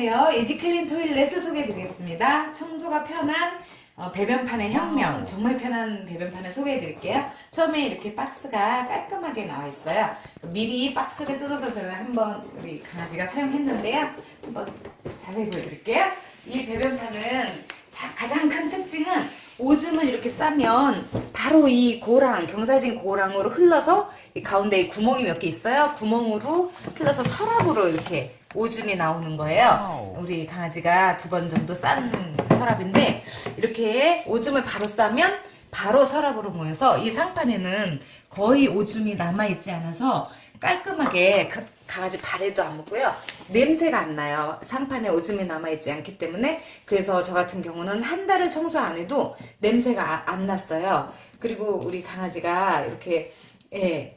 안녕하세요. 이지클린 토일렛을 소개해드리겠습니다. 청소가 편한 어, 배변판의 혁명. 정말 편한 배변판을 소개해드릴게요. 처음에 이렇게 박스가 깔끔하게 나와 있어요. 미리 박스를 뜯어서 제가 한번 우리 강아지가 사용했는데요. 한번 자세히 보여드릴게요. 이 배변판은 자, 가장 큰 특징은 오줌을 이렇게 싸면 바로 이 고랑, 경사진 고랑으로 흘러서 이 가운데에 구멍이 몇 개 있어요. 구멍으로 흘러서 서랍으로 이렇게 오줌이 나오는 거예요. 우리 강아지가 두 번 정도 싼 서랍인데 이렇게 오줌을 바로 싸면 바로 서랍으로 모여서 이 상판에는 거의 오줌이 남아있지 않아서 깔끔하게 그 강아지 발에도 안 묻고요. 냄새가 안 나요. 상판에 오줌이 남아있지 않기 때문에 그래서 저 같은 경우는 한 달을 청소 안 해도 냄새가 아- 안 났어요. 그리고 우리 강아지가 이렇게 예.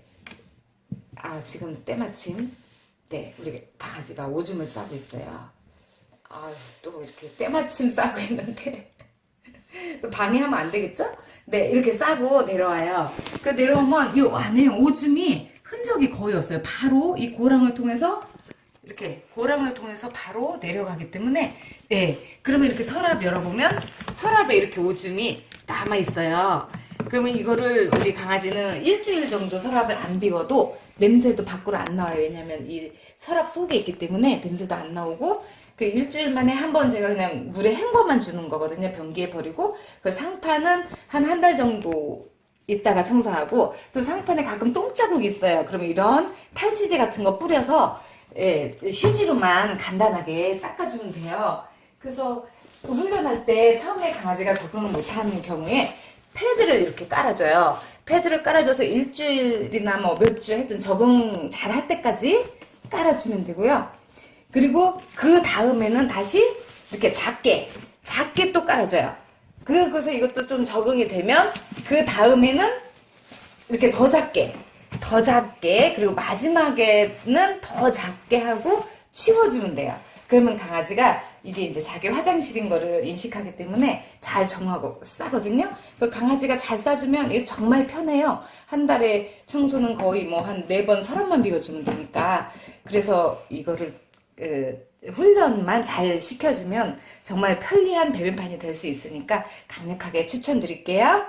아 지금 때마침 네 우리 강아지가 오줌을 싸고 있어요. 아 또 이렇게 때마침 싸고 있는데 또 방해하면 안 되겠죠? 네, 이렇게 싸고 내려와요. 그 내려오면 이 안에 오줌이 흔적이 거의 없어요. 바로 이 고랑을 통해서 이렇게 고랑을 통해서 바로 내려가기 때문에 예. 그러면 이렇게 서랍 열어보면 서랍에 이렇게 오줌이 남아 있어요. 그러면 이거를 우리 강아지는 일주일 정도 서랍을 안 비워도 냄새도 밖으로 안 나와요. 왜냐면 이 서랍 속에 있기 때문에 냄새도 안 나오고 그 일주일 만에 한 번 제가 그냥 물에 헹궈만 주는 거거든요. 변기에 버리고 그 상판은 한 한 달 정도 있다가 청소하고 또 상판에 가끔 똥자국이 있어요. 그러면 이런 탈취제 같은 거 뿌려서 예, 휴지로만 간단하게 닦아주면 돼요. 그래서 그 훈련할 때 처음에 강아지가 적응을 못하는 경우에 패드를 이렇게 깔아줘요. 패드를 깔아줘서 일주일이나 뭐 몇주 하여튼 적응 잘 할 때까지 깔아주면 되고요. 그리고 그 다음에는 다시 이렇게 작게, 작게 또 깔아줘요. 그래서 이것도 좀 적응이 되면 그 다음에는 이렇게 더 작게, 더 작게, 그리고 마지막에는 더 작게 하고 치워주면 돼요. 그러면 강아지가 이게 이제 자기 화장실인 거를 인식하기 때문에 잘 정하고 싸거든요. 그 강아지가 잘 싸주면 이게 정말 편해요. 한 달에 청소는 거의 뭐 한 네번 비워주면 되니까. 그래서 이거를 그 훈련만 잘 시켜주면 정말 편리한 배변판이 될 수 있으니까 강력하게 추천드릴게요.